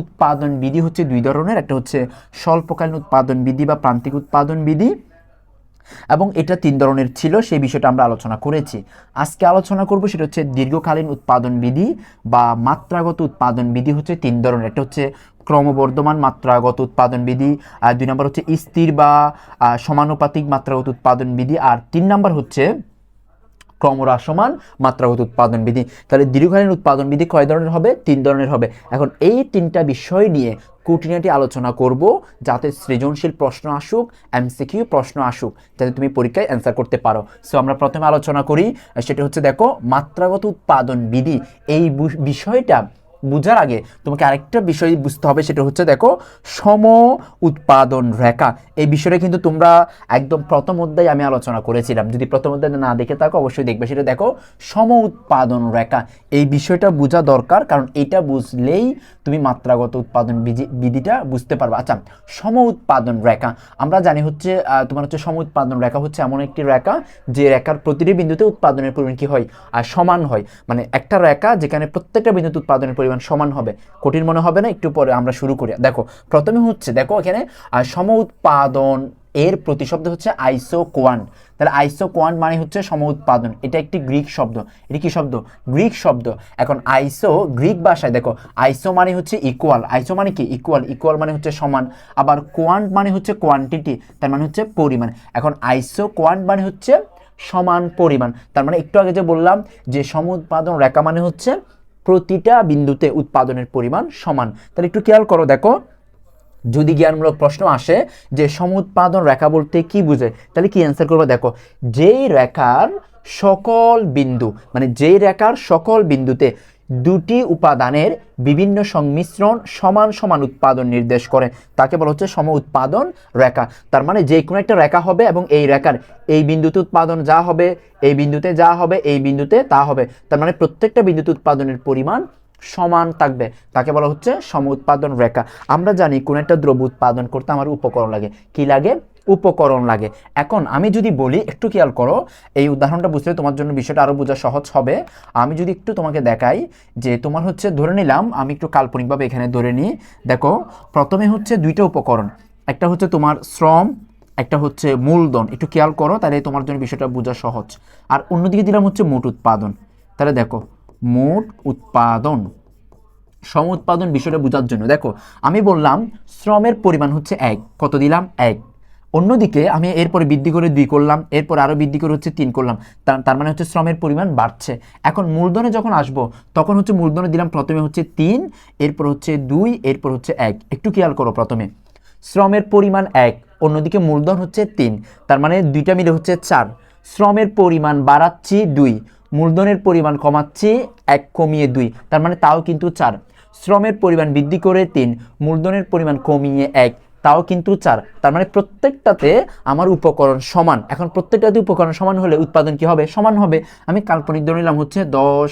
উৎপাদন বিধি হচ্ছে দুই ধরনের। একটা হচ্ছে স্বল্পকালীন উৎপাদন বিধি বা প্রান্তিক উৎপাদন বিধি এবং এটা তিন ধরনের ছিল, সেই বিষয়টা আমরা আলোচনা করেছি। আজকে আলোচনা করব সেটা হচ্ছে দীর্ঘকালীন উৎপাদন বিধি বা মাত্রাগত উৎপাদন বিধি হচ্ছে তিন ধরনের। একটা হচ্ছে ক্রমবর্ধমান মাত্রাগত উৎপাদন বিধি, আর দুই নম্বর হচ্ছে স্থির বা সমানুপাতিক মাত্রাগত উৎপাদন বিধি, আর তিন নম্বর হচ্ছে ক্রমহ্রাসমান মাত্রাগত উৎপাদন বিধি। তাহলে দীর্ঘকালীন উৎপাদন বিধি কয় ধরনের হবে? তিন ধরনের হবে। এখন এই তিনটা বিষয় নিয়ে কুটিনাটি আলোচনা করব, যাতে সৃজনশীল প্রশ্ন আসুক, এমসিকিউ প্রশ্ন আসুক, যাতে তুমি পরীক্ষায় অ্যান্সার করতে পারো। সো আমরা প্রথমে আলোচনা করি, সেটা হচ্ছে দেখো, মাত্রাগত উৎপাদন বিধি। এই বিষয়টা বুঝার আগে তোমাকে আরেকটা বিষয় বুঝতে হবে, সেটা হচ্ছে দেখো, সম উৎপাদন রেখা। এই বিষয়টা কিন্তু তোমরা একদম প্রথম অধ্যায়ে আমি আলোচনা করেছিলাম। যদি প্রথম অধ্যায় না দেখে থাকো, অবশ্যই দেখবে। সেটা দেখো, সম উৎপাদন রেখা। এই বিষয়টা বোঝা দরকার, কারণ এটা বুঝলেই তুমি মাত্রাগত উৎপাদন বিধি- বিধিটা বুঝতে পারবে। আচ্ছা সম উৎপাদন রেখা। আমরা জানি হচ্ছে তোমার হচ্ছে সম উৎপাদন রেখা হচ্ছে এমন একটি রেখা, যে রেখার প্রতিটি বিন্দুতে উৎপাদনের পরিমাণ কি হয়? আর সমান হয়। মানে একটা রেখা যেখানে প্রত্যেকটা বিন্দুতে উৎপাদনের পরিমাণ সমান হবে। কঠিন মনে হবে না, একটু পরে আমরা শুরু করি। দেখো, প্রথমে হচ্ছে, দেখো এখানে সম উৎপাদন এর প্রতিশব্দ হচ্ছে আইসো কোয়ান তাহলে আইসো কোয়ান মানে হচ্ছে সম উৎপাদন এটা একটি গ্রিক শব্দ। এটা কি শব্দ? গ্রিক শব্দ। এখন আইসো, গ্রিক ভাষায়, দেখো, আইসো মানে হচ্ছে ইকুয়াল আইসো মানে কি? ইকুয়াল ইকুয়াল মানে হচ্ছে সমান। আবার কোয়ান্ট মানে হচ্ছে কোয়ান্টিটি তার মানে হচ্ছে পরিমাণ। এখন আইসো কোয়ান্ট মানে হচ্ছে সমান পরিমাণ। তার মানে একটু আগে যে বললাম যে সম উৎপাদন রেখা মানে হচ্ছে প্রতিটা বিন্দুতে উৎপাদনের পরিমাণ সমান। তাহলে একটু খেয়াল করো, দেখো, যদি জ্ঞানমূলক প্রশ্ন আসে যে সম উৎপাদন রেখা বলতে কি বুঝে, তাহলে কি অ্যান্সার করব? দেখো, যেই রেখার সকল বিন্দু মানে যেই রেখার সকল বিন্দুতে দুটি উপাদানের বিভিন্ন সংমিশ্রণ সমান সমান উৎপাদন নির্দেশ করে। তাকে বলা হচ্ছে সম উৎপাদন রেখা। তার মানে যে কোনো একটা রেখা হবে এবং এই রেখার এই বিন্দুতে উৎপাদন যা হবে, এই বিন্দুতে যা হবে, এই বিন্দুতে তা হবে। তার মানে প্রত্যেকটা বিন্দুতে উৎপাদনের পরিমাণ সমান থাকবে। তাকে বলা হচ্ছে সম উৎপাদন রেখা। আমরা জানি কোনো একটা দ্রব্য উৎপাদন করতে আমার উপকরণ লাগে। কি লাগে? উপকরণ লাগে। এখন আমি যদি বলি, একটু খেয়াল করো, এই উদাহরণটা বুঝলে তোমার জন্য বিষয়টা আরও বোঝা সহজ হবে। আমি যদি একটু তোমাকে দেখাই যে তোমার হচ্ছে, ধরে নিলাম, আমি একটু কাল্পনিকভাবে এখানে ধরে নিই। দেখো, প্রথমে হচ্ছে দুইটা উপকরণ। একটা হচ্ছে তোমার শ্রম, একটা হচ্ছে মূলধন। একটু খেয়াল করো, তাহলে তোমার জন্য বিষয়টা বোঝা সহজ। আর অন্যদিকে দিলাম হচ্ছে মোট উৎপাদন। তাহলে দেখো, মোট উৎপাদন। সম উৎপাদন বিষয়টা বোঝার জন্য। দেখো, আমি বললাম, শ্রমের পরিমাণ হচ্ছে এক। কত দিলাম? এক। অন্যদিকে আমি এরপরে বৃদ্ধি করে দুই করলাম, এরপর আরও বৃদ্ধি করে হচ্ছে তিন করলাম। তার মানে হচ্ছে শ্রমের পরিমাণ বাড়ছে। এখন মূলধনে যখন আসব, তখন হচ্ছে মূলধনে দিলাম প্রথমে হচ্ছে তিন, এরপর হচ্ছে দুই, এরপর হচ্ছে এক। একটু খেয়াল করো প্রথমে। শ্রমের পরিমাণ এক, অন্যদিকে মূলধন হচ্ছে তিন। তার মানে দুইটা মিলে হচ্ছে চার। শ্রমের পরিমাণ বাড়াচ্ছি দুই, মূলধনের পরিমাণ কমাচ্ছি এক, কমিয়ে দুই। তার মানে তাও কিন্তু চার। শ্রমের পরিমাণ বৃদ্ধি করে তিন, মূলধনের পরিমাণ কমিয়ে এক। তাও কিন্তু চার। তার মানে প্রত্যেকটাতে আমার উপকরণ সমান। এখন প্রত্যেকটাতে উপকরণ সমান হলে উৎপাদন কি হবে? সমান হবে। আমি কাল্পনিক ধরে নিলাম হচ্ছে দশ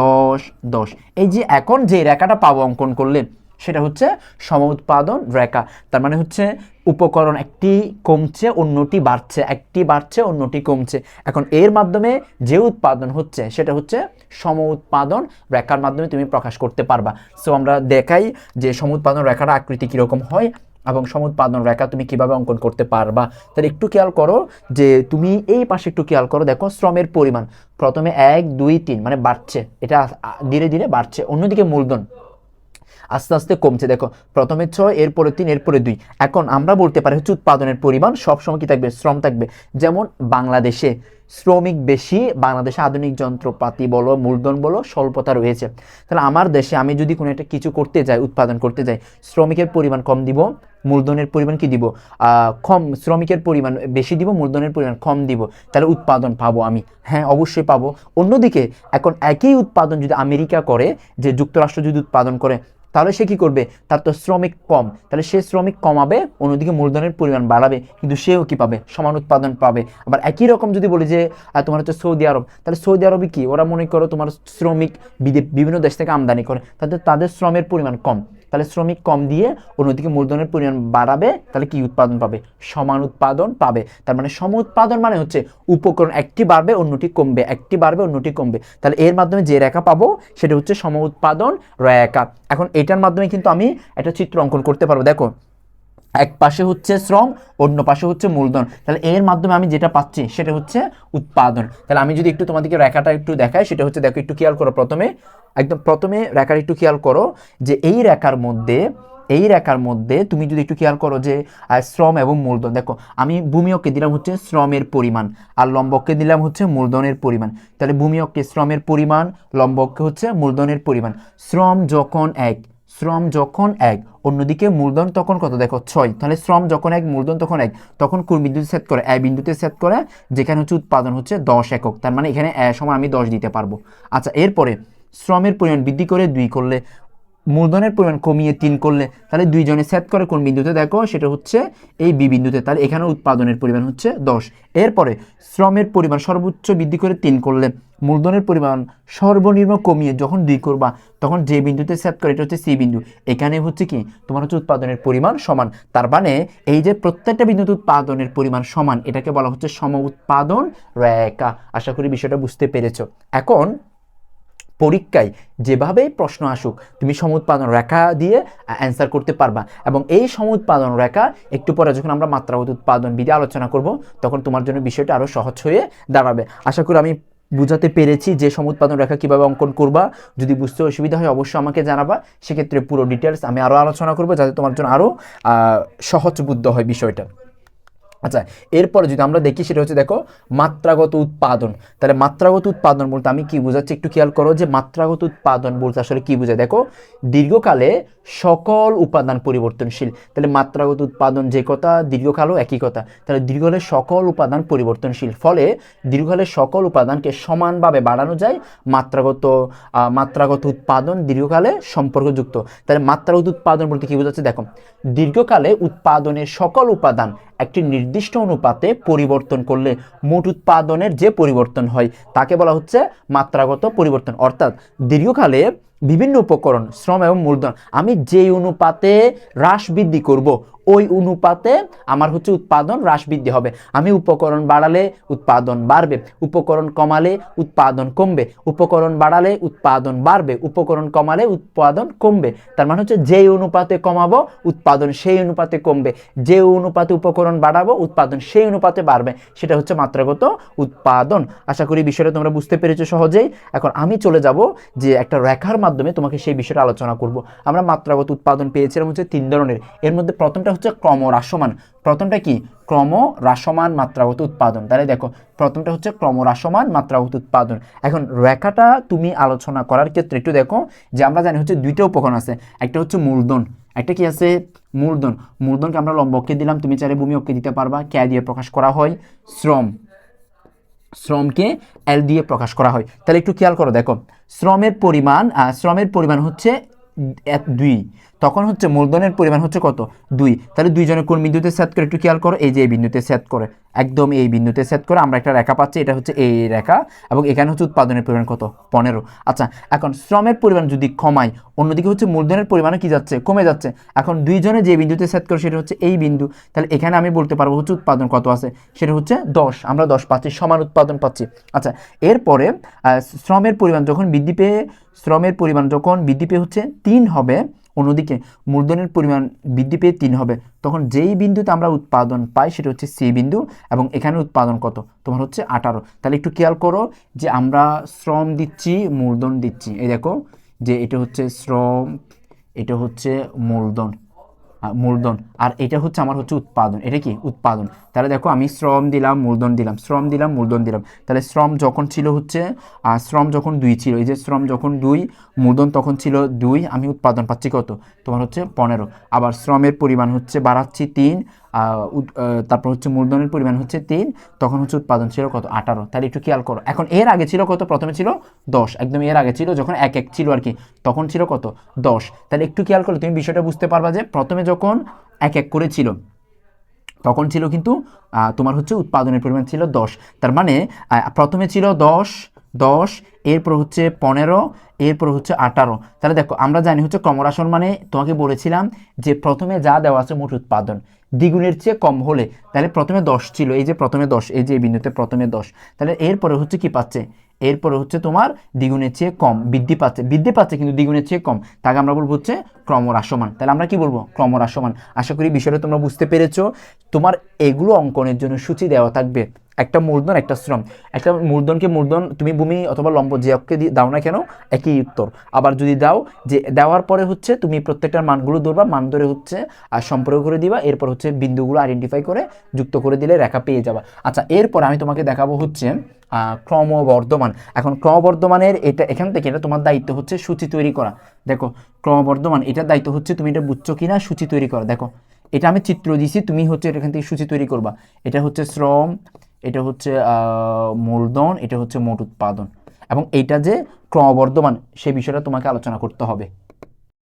দশ দশ। এই যে এখন যে রেখাটা পাবো অঙ্কন করলে, সেটা হচ্ছে সম উৎপাদন রেখা। তার মানে হচ্ছে উপকরণ একটি কমছে, অন্যটি বাড়ছে। একটি বাড়ছে, অন্যটি কমছে। এখন এর মাধ্যমে যে উৎপাদন হচ্ছে, সেটা হচ্ছে সম উৎপাদন রেখার মাধ্যমে তুমি প্রকাশ করতে পারবা। সো আমরা দেখাই যে সম উৎপাদন রেখার আকৃতি কীরকম হয়। এবং সমুৎপাদন রেখা তুমি কীভাবে অঙ্কন করতে পারবা, তাহলে একটু খেয়াল করো যে তুমি এই পাশে একটু খেয়াল করো, দেখো শ্রমের পরিমাণ। প্রথমে এক, দুই, তিন মানে বাড়ছে। এটা ধীরে ধীরে বাড়ছে। অন্যদিকে মূলধন আস্তে আস্তে কমছে। দেখো, প্রথমে ছয়, এরপরে তিন, এরপরে দুই। এখন আমরা বলতে পারি হচ্ছে উৎপাদনের পরিমাণ সবসময় কি থাকবে? শ্রম থাকবে। যেমন বাংলাদেশে শ্রমিক বেশি, বাংলাদেশে আধুনিক যন্ত্রপাতি বলো, মূলধন বলো, স্বল্পতা রয়েছে। তাহলে আমার দেশে আমি যদি কোনো একটা কিছু করতে যাই, উৎপাদন করতে যাই, শ্রমিকের পরিমাণ কম দিব, মূলধনের পরিমাণ কি দিব? কম, শ্রমিকের পরিমাণ বেশি দিব, মূলধনের পরিমাণ কম দিব, তাহলে উৎপাদন পাবো আমি। হ্যাঁ অবশ্যই পাবো। অন্যদিকে, এখন একই উৎপাদন যদি আমেরিকা করে, যে যুক্তরাষ্ট্র যদি উৎপাদন করে তাহলে সে কি করবে? তার তো শ্রমিক কম। তাহলে সে শ্রমিক কমাবে, অন্যদিকে মূলধনের পরিমাণ বাড়াবে, কিন্তু সেও কি পাবে? সমান উৎপাদন পাবে। আবার একই রকম যদি বলি যে তোমার হচ্ছে সৌদি আরব, তাহলে সৌদি আরবে কি? ওরা মনে করো তোমার শ্রমিক বিভিন্ন দেশ থেকে আমদানি করে তাদের তাদের শ্রমের পরিমাণ কম। তাহলে শ্রমিক কম দিয়ে অন্যদিকে মূলধনের পরিমাণ বাড়াবে, তাহলে কি উৎপাদন পাবে? সমান উৎপাদন পাবে। তার মানে সম উৎপাদন মানে হচ্ছে উপকরণ একটি বাড়বে, অন্যটি কমবে। একটি বাড়বে, অন্যটি কমবে। তাহলে এর মাধ্যমে যে রেখা পাবো, সেটা হচ্ছে সম উৎপাদন রেখা। এখন এটার মাধ্যমে কিন্তু আমি একটা চিত্র অঙ্কন করতে পারব। দেখো এক পাশে হচ্ছে শ্রম, অন্য পাশে হচ্ছে মূলধন। তাহলে এর মাধ্যমে আমি যেটা পাচ্ছি সেটা হচ্ছে উৎপাদন। তাহলে আমি যদি একটু তোমাদেরকে রেখাটা একটু দেখাই, সেটা হচ্ছে দেখো একটু খেয়াল করো প্রথমে। একদম প্রথমে রেখার একটু খেয়াল করো যে এই রেখার মধ্যে, এই রেখার মধ্যে তুমি যদি একটু খেয়াল করো যে শ্রম এবং মূলধন। দেখো, আমি ভূমিয়ককে দিলাম হচ্ছে শ্রমের পরিমাণ আর লম্বককে দিলাম হচ্ছে মূলধনের পরিমাণ। তাহলে ভূমিয়ককে শ্রমের পরিমাণ, লম্বককে হচ্ছে মূলধনের পরিমাণ। শ্রম যখন এক শ্রম যখন এক, অন্যদিকে মূলধন তখন কত? দেখো, ছয়। তাহলে শ্রম যখন এক, মূলধন তখন এক, তখন কোন বিন্দুতে সেট করে? এ বিন্দুতে সেট করে, যেখানে হচ্ছে উৎপাদন হচ্ছে দশ একক। তার মানে এখানে এ সময় আমি দশ দিতে পারব। আচ্ছা এরপরে শ্রমের পরিমাণ বৃদ্ধি করে দুই করলে মূলধনের পরিমাণ কমিয়ে তিন করলে তাহলে দুইজনে সেট করে কোন বিন্দুতে? দেখো, সেটা হচ্ছে এই বি বিন্দুতে। তাহলে এখানে উৎপাদনের পরিমাণ হচ্ছে দশ। এরপরে শ্রমের পরিমাণ সর্বোচ্চ বৃদ্ধি করে তিন করলে মূলধনের পরিমাণ সর্বনিম্ন কমিয়ে যখন দুই করবা, তখন যে বিন্দুতে সেট করে, এটা হচ্ছে সি বিন্দু। এখানে হচ্ছে কি? তোমার হচ্ছে উৎপাদনের পরিমাণ সমান। তার মানে এই যে প্রত্যেকটা বিন্দুতে উৎপাদনের পরিমাণ সমান, এটাকে বলা হচ্ছে সম উৎপাদন রেখা। আশা করি বিষয়টা বুঝতে পেরেছ। এখন পরীক্ষায় যেভাবেই প্রশ্ন আসুক, তুমি সমুৎপাদন রেখা দিয়ে অ্যান্সার করতে পারবা। এবং এই সমুৎপাদন রেখা একটু পরে যখন আমরা মাত্রাগত উৎপাদন বিধি আলোচনা করব, তখন তোমার জন্য বিষয়টা আরও সহজ হয়ে দাঁড়াবে। আশা করি আমি বুঝাতে পেরেছি যে সমুৎপাদন রেখা কীভাবে অঙ্কন করবা। যদি বুঝতে অসুবিধা হয়, অবশ্যই আমাকে জানাবা। সেক্ষেত্রে পুরো ডিটেলস আমি আরও আলোচনা করব, যাতে তোমার জন্য আরও সহজবুদ্ধ হয় বিষয়টা। আচ্ছা এরপরে যদি আমরা দেখি সেটা হচ্ছে দেখো, মাত্রাগত উৎপাদন। তাহলে মাত্রাগত উৎপাদন বলতে আমি কি বোঝাচ্ছি একটু খেয়াল করো যে মাত্রাগত উৎপাদন বলতে আসলে কি বোঝায়? দেখো, দীর্ঘকালে সকল উপাদান পরিবর্তনশীল। তাহলে মাত্রাগত উৎপাদন যে কথা, দীর্ঘকালও একই কথা। তাহলে দীর্ঘকালে সকল উপাদান পরিবর্তনশীল। ফলে দীর্ঘকালে সকল উপাদানকে সমানভাবে বাড়ানো যায়, মাত্রাগত মাত্রাগত উৎপাদন দীর্ঘকালে সম্পর্কযুক্ত। তাহলে মাত্রাগত উৎপাদন বলতে কী বোঝাচ্ছে? দেখো, দীর্ঘকালে উৎপাদনের সকল উপাদান একটি নির্দিষ্ট অনুপাতে পরিবর্তন করলে মোট উৎপাদনের যে পরিবর্তন হয়, তাকে বলা হচ্ছে মাত্রাগত পরিবর্তন। অর্থাৎ দীর্ঘকালে বিভিন্ন উপকরণ, শ্রম এবং মূলধন। আমি যেই অনুপাতে হ্রাস বৃদ্ধি করব, ওই অনুপাতে আমার হচ্ছে উৎপাদন হ্রাস বৃদ্ধি হবে। আমি উপকরণ বাড়ালে উৎপাদন বাড়বে, উপকরণ কমালে উৎপাদন কমবে, উপকরণ বাড়ালে উৎপাদন বাড়বে, উপকরণ কমালে উৎপাদন কমবে। তার মানে হচ্ছে যেই অনুপাতে কমাবো, উৎপাদন সেই অনুপাতে কমবে। যে অনুপাতে উপকরণ বাড়াবো, উৎপাদন সেই অনুপাতে বাড়বে। সেটা হচ্ছে মাত্রাগত উৎপাদন। আশা করি বিষয়টা তোমরা বুঝতে পেরেছ সহজেই। এখন আমি চলে যাব যে একটা রেখার মাধ্যমে তোমাকে সেই বিষয়টা আলোচনা করব। আমরা মাত্রাগত উৎপাদন পেয়েছিলাম হচ্ছে তিন ধরনের। এর মধ্যে প্রথমটা হচ্ছে ক্রমহ্রাসমান। প্রথমটা কি? ক্রমহ্রাসমান মাত্রাগত উৎপাদন। তাহলে দেখো, প্রথমটা হচ্ছে ক্রমহ্রাসমান মাত্রাগত উৎপাদন। এখন রেখাটা তুমি আলোচনা করার ক্ষেত্রে একটু দেখো যে আমরা জানি হচ্ছে দুইটা উপকরণ আছে। একটা হচ্ছে মূলধন। একটা কি আছে? মূলধন। মূলধনকে আমরা লম্বককে দিলাম। তুমি চাইলে ভূমি অক্ষে দিতে পারবা। কে দিয়ে প্রকাশ করা হয় শ্রম। শ্রমকে এল দিয়ে প্রকাশ করা হয়। তাহলে একটু খেয়াল করো, দেখো, শ্রমের পরিমাণ শ্রমের পরিমাণ হচ্ছে দুই। তখন হচ্ছে মূলধনের পরিমাণ হচ্ছে কত? দুই। তাহলে দুইজনে কোন বিন্দুতে সেট করে একটু খেয়াল করো, এই যে এই বিন্দুতে সেট করে। একদম এই বিন্দুতে সেট করে আমরা একটা রেখা পাচ্ছি, এটা হচ্ছে এই রেখা, এবং এখানে হচ্ছে উৎপাদনের পরিমাণ কত? পনেরো। আচ্ছা এখন শ্রমের পরিমাণ যদি কমাই, অন্যদিকে হচ্ছে মূলধনের পরিমাণও কি যাচ্ছে? কমে যাচ্ছে। এখন দুইজনে যে বিন্দুতে সেট করে, সেটা হচ্ছে এই বিন্দু। তাহলে এখানে আমি বলতে পারব হচ্ছে উৎপাদন কত আছে? সেটা হচ্ছে দশ। আমরা দশ পাচ্ছি, সমান উৎপাদন পাচ্ছি। আচ্ছা এরপরে শ্রমের পরিমাণ যখন বৃদ্ধি পেয়ে, শ্রমের পরিমাণ যখন বৃদ্ধি পেয়ে হচ্ছে তিন হবে অন্যদিকে মূলধনের পরিমাণ বৃদ্ধি পেয়ে তিন হবে। তখন যেই বিন্দুতে আমরা উৎপাদন পাই সেটা হচ্ছে সি বিন্দু এবং এখানে উৎপাদন কত? তোমার হচ্ছে আঠারো। তাহলে একটু খেয়াল করো যে আমরা শ্রম দিচ্ছি, মূলধন দিচ্ছি। এই দেখো যে এটা হচ্ছে শ্রম, এটা হচ্ছে মূলধন। মূলধন। আর এটা হচ্ছে আমার হচ্ছে উৎপাদন। এটা কি? উৎপাদন। তাহলে দেখো আমি শ্রম দিলাম, মূলধন দিলাম, শ্রম দিলাম, মূলধন দিলাম। তাহলে শ্রম যখন ছিল হচ্ছে শ্রম যখন দুই ছিল, এই যে শ্রম যখন দুই, মূলধন তখন ছিল দুই, আমি উৎপাদন পাচ্ছি কত? তোমার হচ্ছে পনেরো। আবার শ্রমের পরিমাণ হচ্ছে বাড়াচ্ছি তিন তারপর হচ্ছে মূলধনের পরিমাণ হচ্ছে তিন, তখন হচ্ছে উৎপাদন ছিল কত? আঠারো। তাহলে একটু খেয়াল করো। এখন এর আগে ছিল কত? প্রথমে ছিল দশ। একদম এর আগে ছিল যখন এক এক ছিল আর কি। তখন ছিল কত? দশ। তাহলে একটু খেয়াল করো, তুমি বিষয়টা বুঝতে পারবা যে প্রথমে যখন এক এক করে ছিল, তখন ছিল কিন্তু তোমার হচ্ছে উৎপাদনের পরিমাণ ছিল দশ। তার মানে প্রথমে ছিল দশ দশ, এরপর হচ্ছে পনেরো, এরপর হচ্ছে আঠারো। তাহলে দেখো, আমরা জানি হচ্ছে ক্রমরাসন মানে তোমাকে বলেছিলাম যে প্রথমে যা দেওয়া আছে মোট উৎপাদন। দ্বিগুণের চেয়ে কম হলে, তাহলে প্রথমে দশ ছিল, এই যে প্রথমে দশ, এই যে বিন্দুতে প্রথমে দশ। তাহলে এরপরে হচ্ছে কি পাচ্ছে? এরপরে হচ্ছে তোমার দ্বিগুণের চেয়ে কম, বৃদ্ধি পাচ্ছে। বৃদ্ধি পাচ্ছে কিন্তু দ্বিগুণের চেয়ে কম। তাকে আমরা বলব হচ্ছে ক্রমরাসমান তাহলে আমরা কি বলব? ক্রমরাসমান আশা করি বিষয়টা তোমরা বুঝতে পেরেছ। তোমার এগুলো অঙ্কনের জন্য সূচি দেওয়া থাকবে। একটা মূলধন, একটা শ্রম। একটা মূলধনকে মূলধন তুমি ভূমি অথবা লম্ব যে অক্ষে দাও না কেন, একই উত্তর। আবার যদি দাও, যে দেওয়ার পরে হচ্ছে তুমি প্রত্যেকটার মানগুলো ধরবা, মান ধরে হচ্ছে আর সম্পর্ক করে দিবা, এরপর হচ্ছে বিন্দুগুলো আইডেন্টিফাই করে যুক্ত করে দিলে রেখা পেয়ে যাবা। আচ্ছা এরপর আমি তোমাকে দেখাবো হচ্ছে ক্রমবর্ধমান। এখন ক্রমবর্ধমানের এটা, এখান থেকে এটা তোমার দায়িত্ব হচ্ছে সূচি তৈরি করা। দেখো, ক্রমবর্ধমান এটার দায়িত্ব হচ্ছে তুমি এটা বুঝছ কিনা, সূচি তৈরি করা। দেখো, এটা আমি চিত্র দিছি, তুমি হচ্ছে এখান থেকে সূচি তৈরি করবা। এটা হচ্ছে শ্রম এটা হচ্ছে মূলধন, এটা হচ্ছে মোট উৎপাদন। এবং এটা যে ক্রমবর্ধমান, সে বিষয়টা তোমাকে আলোচনা করতে হবে।